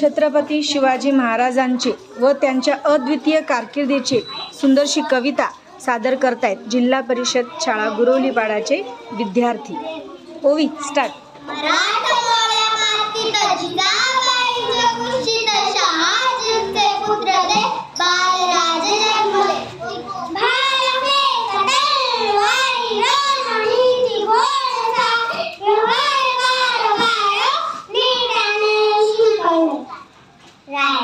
छत्रपती शिवाजी महाराजांचे व त्यांच्या अद्वितीय कारकिर्दीची सुंदरशी कविता सादर करतायत जिल्हा परिषद शाळा गुरवलीपाडाचे विद्यार्थी. ओवी स्टार्ट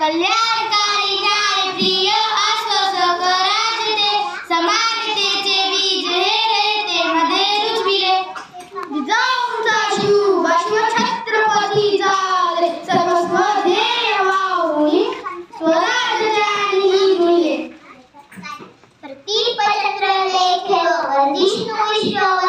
कल्याणकारी न्यायप्रिय अस्वस्थ राजते समानतेचे बीज हे रहते मध्ये रुजविले जिजाऊचा शिव भस्म छत्रपती झाले सर्वस्व ध्येय वाहुनी स्वराज्याने निघले प्रतिपचंद्र लेखे वंदिष्णु विश्ववंदिता